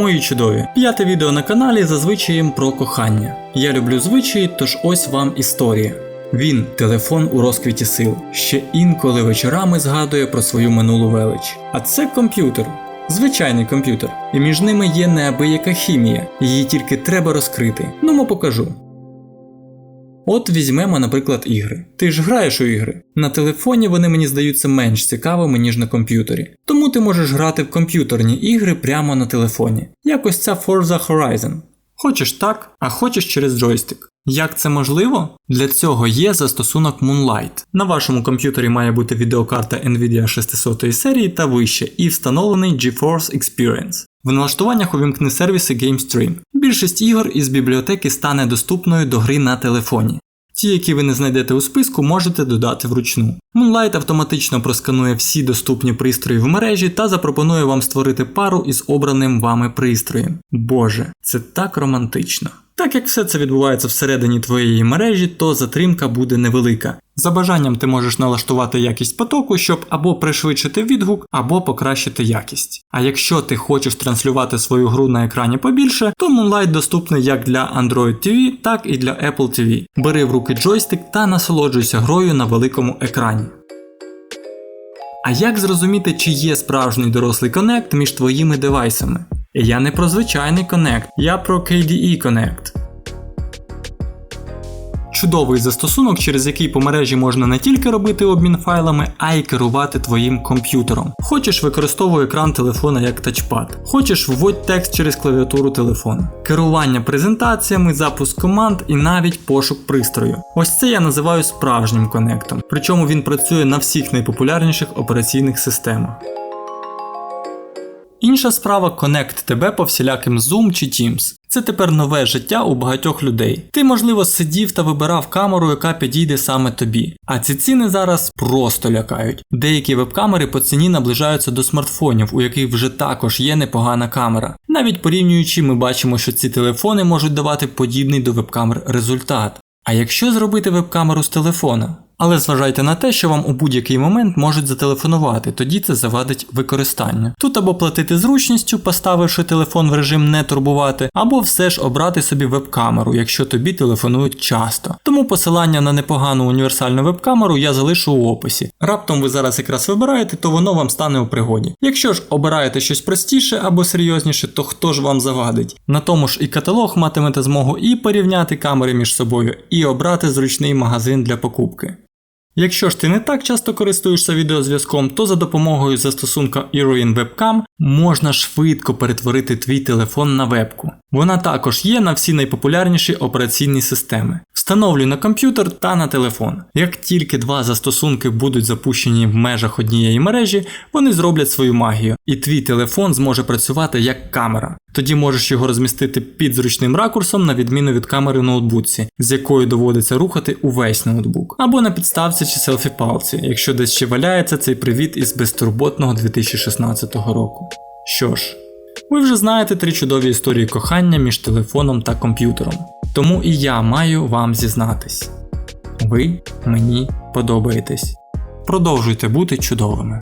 Мої чудові, п'яте відео на каналі за звичаєм про кохання. Я люблю звичаї, тож ось вам історія. Він телефон у розквіті сил, ще інколи вечорами згадує про свою минулу велич. А це комп'ютер. Звичайний комп'ютер, і між ними є неабияка хімія, її тільки треба розкрити. Ну, мо покажу. От візьмемо, наприклад, ігри. Ти ж граєш у ігри. На телефоні вони мені здаються менш цікавими, ніж на комп'ютері. Тому ти можеш грати в комп'ютерні ігри прямо на телефоні. Якось ця Forza Horizon. Хочеш так, а хочеш через джойстик. Як це можливо? Для цього є застосунок Moonlight. На вашому комп'ютері має бути відеокарта Nvidia 600 серії та вище і встановлений GeForce Experience. В налаштуваннях увімкни сервіси GameStream. Більшість ігор із бібліотеки стане доступною до гри на телефоні. Ті, які ви не знайдете у списку, можете додати вручну. Moonlight автоматично просканує всі доступні пристрої в мережі та запропонує вам створити пару із обраним вами пристроєм. Боже, це так романтично. Так як все це відбувається всередині твоєї мережі, то затримка буде невелика. За бажанням ти можеш налаштувати якість потоку, щоб або пришвидшити відгук, або покращити якість. А якщо ти хочеш транслювати свою гру на екрані побільше, то Moonlight доступний як для Android TV, так і для Apple TV. Бери в руки джойстик та насолоджуйся грою на великому екрані. А як зрозуміти, чи є справжній дорослий коннект між твоїми девайсами? Я не про звичайний Connect, я про KDE Connect. Чудовий застосунок, через який по мережі можна не тільки робити обмін файлами, а й керувати твоїм комп'ютером. Хочеш використовуй екран телефона як тачпад, хочеш вводь текст через клавіатуру телефона, керування презентаціями, запуск команд і навіть пошук пристрою. Ось це я називаю справжнім коннектом, причому він працює на всіх найпопулярніших операційних системах. Інша справа Connect тебе по всіляким Zoom чи Teams. Це тепер нове життя у багатьох людей. Ти, можливо, сидів та вибирав камеру, яка підійде саме тобі. А ці ціни зараз просто лякають. Деякі веб-камери по ціні наближаються до смартфонів, у яких вже також є непогана камера. Навіть порівнюючи, ми бачимо, що ці телефони можуть давати подібний до веб-камер результат. А якщо зробити веб-камеру з телефона? Але зважайте на те, що вам у будь-який момент можуть зателефонувати, тоді це завадить використання. Тут або платити зручністю, поставивши телефон в режим не турбувати, або все ж обрати собі веб-камеру, якщо тобі телефонують часто. Тому посилання на непогану універсальну веб-камеру я залишу у описі. Раптом ви зараз якраз вибираєте, то воно вам стане у пригоді. Якщо ж обираєте щось простіше або серйозніше, то хто ж вам завадить? На тому ж і каталог матимете змогу і порівняти камери між собою, і обрати зручний магазин для покупки. Якщо ж ти не так часто користуєшся відеозв'язком, то за допомогою застосунка Heroin Webcam можна швидко перетворити твій телефон на вебку. Вона також є на всі найпопулярніші операційні системи. Встановлюй на комп'ютер та на телефон. Як тільки два застосунки будуть запущені в межах однієї мережі, вони зроблять свою магію, і твій телефон зможе працювати як камера. Тоді можеш його розмістити під зручним ракурсом, на відміну від камери в ноутбуці, з якою доводиться рухати увесь ноутбук, або на підставці чи селфі палці, якщо десь ще валяється цей привіт із безтурботного 2016 року. Що ж, ви вже знаєте три чудові історії кохання між телефоном та комп'ютером. Тому і я маю вам зізнатись. Ви мені подобаєтесь. Продовжуйте бути чудовими.